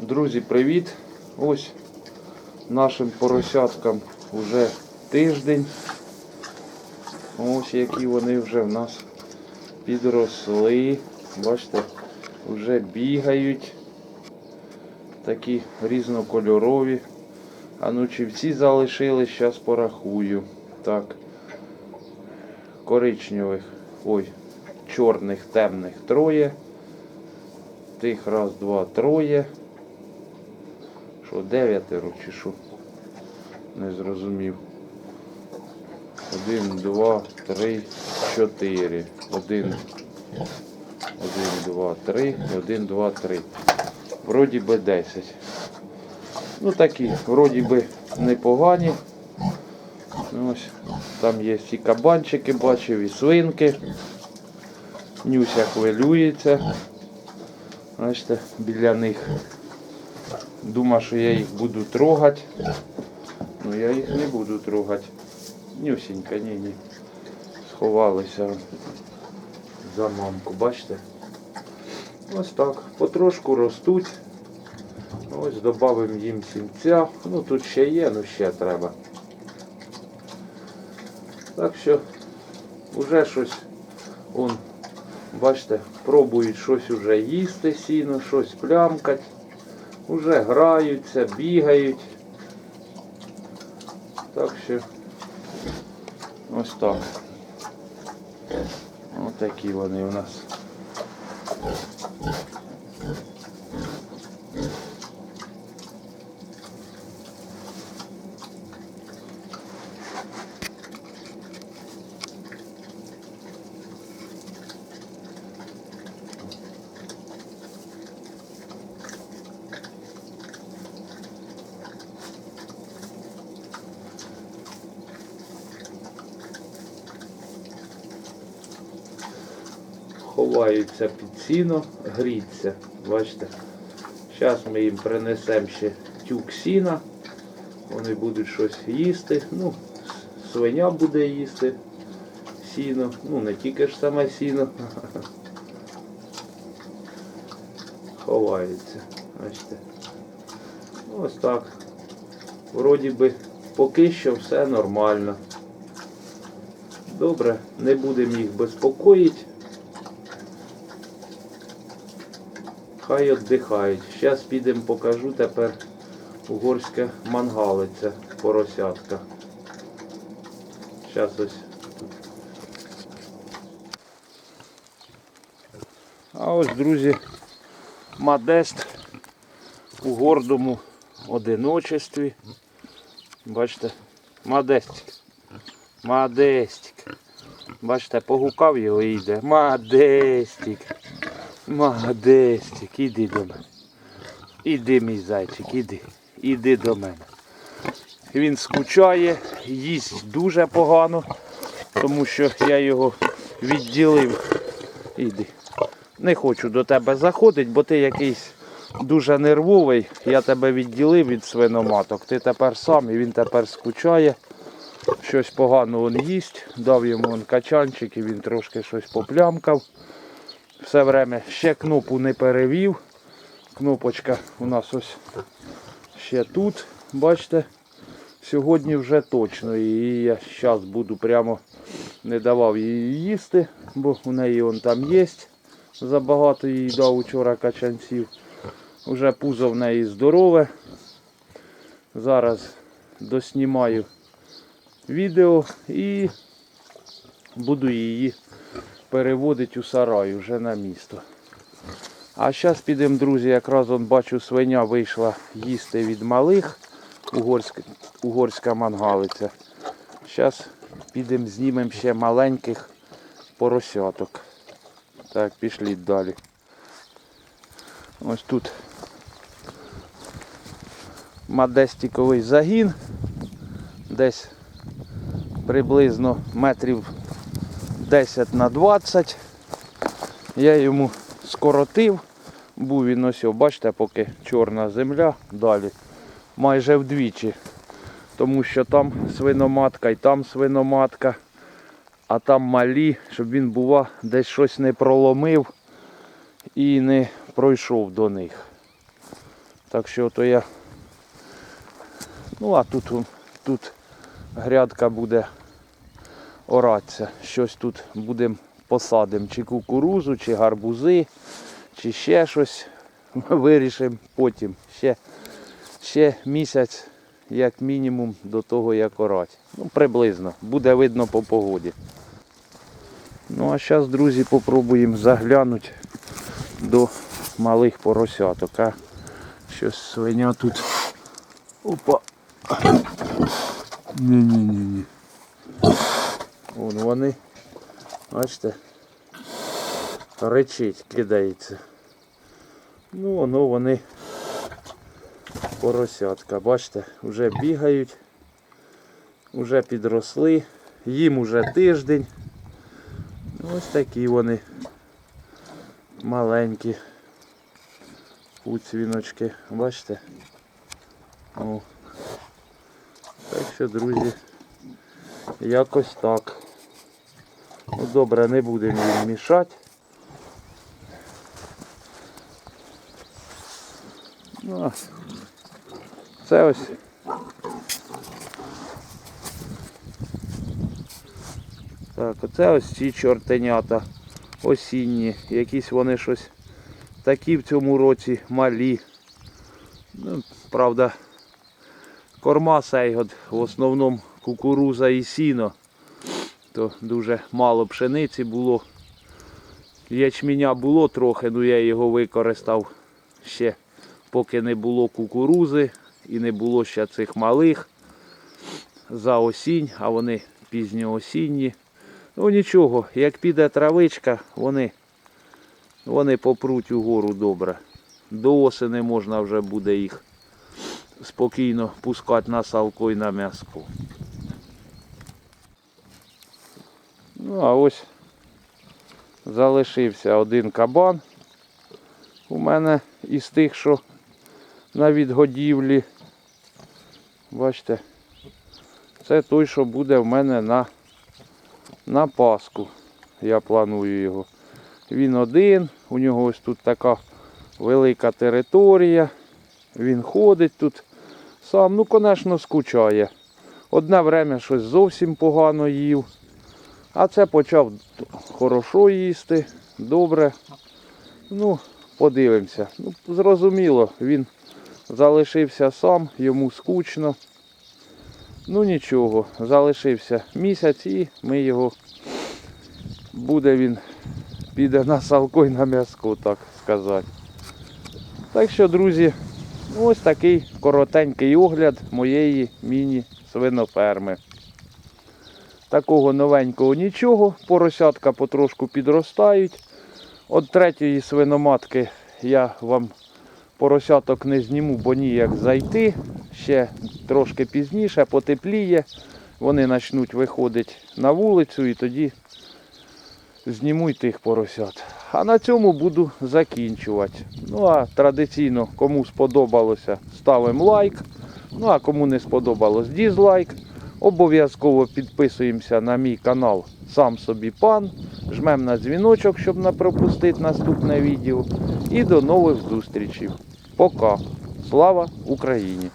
Друзі, привіт! Ось нашим поросяткам вже тиждень. Ось які вони вже в нас підросли. Бачите, вже бігають. Такі різнокольорові. А ну чи залишились, зараз порахую. Так. Коричневих, ой, чорних, темних троє. Тих раз, два, троє. Що, дев'ятеро чи що? Не зрозумів. Один, два, три, чотири. Один, один, два, три, один, два, три. Вроді би 10. Ну такі, вроді би непогані. Ну, Ось, там є і кабанчики, бачив, і свинки. Нюся хвилюється. Бачите, біля них. Думав, що я їх буду трогати. Ну я їх не буду трогати. Нюсінька, ні, ні. Сховалися за мамку, бачите? Ось так. Потрошку ростуть. Ось додамо їм сінця. Ну тут ще є, ну ще треба. Так що вже щось он, бачите, пробують щось уже їсти сіно, щось плямкать. Уже граються, бігають. Так що ось так. Ось такі вони у нас. Ховаються під сіно, гріться. Бачите? Зараз ми їм принесемо ще тюк сіна. Вони будуть щось їсти. Ну, свиня буде їсти сіно. Ну, не тільки ж саме сіно. Ховаються. Бачите. Ось так. Вроді би поки що все нормально. Добре, не будемо їх безпокоїти. Хай віддихають. Зараз підемо покажу тепер угорська мангалиця поросятка. Зараз ось. А ось, друзі, Мадест у гордому одиночестві. Бачите, Мадестик. Мадестик. Бачите, погукав його і йде. Мадестик. Мадестик, іди до мене. Іди, мій зайчик, іди. Іди до мене. Він скучає, їсть дуже погано, тому що я його відділив. Іди. Не хочу до тебе заходити, бо ти якийсь дуже нервовий. Я тебе відділив від свиноматок. Ти тепер сам і він тепер скучає. Щось погано він їсть. Дав йому качанчик і він трошки щось поплямкав. Все время ще кнопу не перевів. Кнопочка у нас ось ще тут. Бачите, сьогодні вже точно. І я зараз буду прямо не давав їй їсти, бо у неї он там є. Забагато їй дав учора качанців. Уже пузо в неї здорове. Зараз доснімаю відео і буду її переводить у сарай вже на місто. А зараз підемо, друзі, якраз он бачу, свиня вийшла їсти від малих, угорська, угорська мангалиця. Зараз підемо знімемо ще маленьких поросяток. Так, пішли далі. Ось тут мадестіковий загін. Десь приблизно метрів 10 на 20. Я йому скоротив. Був він ось, о, бачите, поки чорна земля далі. Майже вдвічі. Тому що там свиноматка і там свиноматка, а там малі, щоб він бува, десь щось не проломив і не пройшов до них. Так що то я. Ну а тут, тут грядка буде оратися. Щось тут будемо посадимо. Чи кукурузу, чи гарбузи, чи ще щось. Вирішимо потім. Ще, ще місяць, як мінімум, до того, як орати. Ну, приблизно. Буде видно по погоді. Ну а зараз, друзі, попробуємо заглянути до малих поросяток. А щось свиня тут. Опа. Ні-ні-ні. Вон вони. Бачите. Речить, кидається. Ну, воно вони поросятка. Бачите, вже бігають, вже підросли, їм уже тиждень. Ну, Ось такі вони маленькі уцвіночки. Бачите? О. Так що, друзі, якось так. Ну добре, не будемо їм мішати. Ну, це ось. Так, оце ось ці чортенята осінні. Якісь вони щось такі в цьому році малі. Ну, правда, корма сейгод, в основному кукуруза і сіно. То дуже мало пшениці було. Ячменя було трохи, ну я його використав ще поки не було кукурузи і не було ще цих малих за осінь, а вони пізньоосінні. Ну нічого, як піде травичка, вони, вони попруть угору добре. До осени можна вже буде їх спокійно пускати на салко і на м'яско. Ну а ось залишився один кабан у мене із тих, що на відгодівлі. Бачите, це той, що буде в мене на, на Пасху. Я планую його. Він один, у нього ось тут така велика територія. Він ходить тут сам, ну, звісно, скучає. Одне время щось зовсім погано їв. А це почав хорошо їсти, добре. Ну, подивимося. Ну, зрозуміло, він залишився сам, йому скучно. Ну нічого, залишився місяць і ми його буде він, піде на салко і на м'яско, так сказати. Так що, друзі, ось такий коротенький огляд моєї міні-свиноферми. Такого новенького нічого, поросятка потрошку підростають. От третьої свиноматки я вам поросяток не зніму, бо ніяк зайти. Ще трошки пізніше, потепліє. Вони почнуть виходити на вулицю і тоді зніму й тих поросят. А на цьому буду закінчувати. Ну а традиційно, кому сподобалося, ставимо лайк. Ну а кому не сподобалось, дізлайк. Обов'язково підписуємося на мій канал Сам собі пан. Жмемо на дзвіночок, щоб не пропустити наступне відео. І до нових зустрічей. Пока. Слава Україні!